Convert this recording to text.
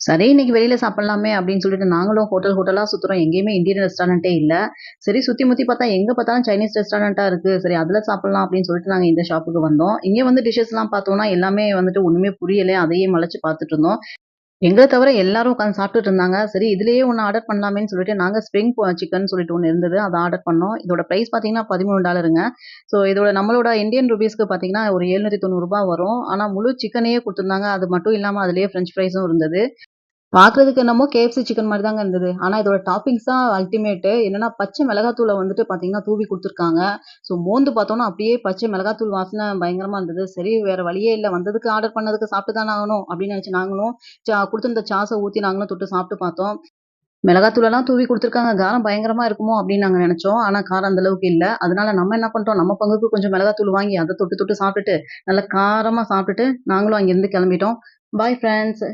சரி இன்னைக்கு வெளியில சாப்பிடலாமே அப்படின்னு சொல்லிட்டு நாங்களும் ஹோட்டல் ஹோட்டலா சுத்துறோம். எங்கேயுமே இந்தியன் ரெஸ்டாரண்ட்டே இல்ல. சரி சுத்தி முத்தி பார்த்தா எங்க பார்த்தாலும் சைனீஸ் ரெஸ்டாரண்டா இருக்கு. சரி அதுல சாப்பிடலாம் அப்படின்னு சொல்லிட்டு நாங்க இந்த ஷாப்புக்கு வந்தோம். இங்க வந்து டிஷ்ஷஸ்லாம் பார்த்தோம்னா எல்லாமே வந்துட்டு ஒண்ணுமே புரியல. அதையே மலைச்சு பார்த்துட்டு இருந்தோம். எங்களை தவிர எல்லாரும் உட்காந்து சாப்பிட்டுட்டு இருந்தாங்க. சரி இதுலயே ஒன்று ஆர்டர் பண்ணலாமேன்னு சொல்லிட்டு நாங்கள் ஸ்ப்ரிங் சிக்கன் சொல்லிட்டு ஒன்று இருந்தது. அதை ஆர்டர் பண்ணோம். இதோட ப்ரைஸ் பார்த்தீங்கன்னா $13ங்க. ஸோ இதோட நம்மளோட இந்தியன் ரூபீஸ்க்கு பார்த்தீங்கன்னா ஒரு ரூ. 790 வரும். ஆனால் முழு சிக்கனையே கொடுத்துருந்தாங்க அது மட்டும் இல்லாமல் அதுலேயே ஃப்ரெஞ்ச் ஃப்ரைஸும் இருந்தது. பார்க்கறதுக்கு என்னமோ கேஎஃப்சி சிக்கன் மாதிரி தாங்க இருந்தது. ஆனா இதோட டாப்பிங்ஸ் தான் அல்டிமேட்டு. என்னன்னா பச்சை மிளகாத்தூளை வந்துட்டு பார்த்தீங்கன்னா தூவி கொடுத்துருக்காங்க ஸோ மோந்து பார்த்தோன்னா அப்படியே பச்சை மிளகாத்தூள் வாசனை பயங்கரமா இருந்தது. சரி வேற வழியே இல்லை வந்ததுக்கு ஆர்டர் பண்ணதுக்கு சாப்பிட்டு தானே ஆகணும் அப்படின்னு நினைச்சு நாங்களும் சா கொடுத்துருந்த சாஸ ஊத்தி நாங்களும் தொட்டு சாப்பிட்டு பார்த்தோம். மிளகாத்தூளெல்லாம் தூவி கொடுத்துருக்காங்க காரம் பயங்கரமா இருக்குமோ அப்படின்னு நாங்கள் நினைச்சோம் ஆனால் காரம் அந்த அளவுக்கு இல்லை அதனால நம்ம என்ன பண்ணிட்டோம், நம்ம பங்குக்கு கொஞ்சம் மிளகாத்தூள் வாங்கி அதை தொட்டு தொட்டு சாப்பிட்டுட்டு, நல்லா காரமா சாப்பிட்டுட்டு நாங்களும் அங்கேருந்து கிளம்பிட்டோம். Bye friends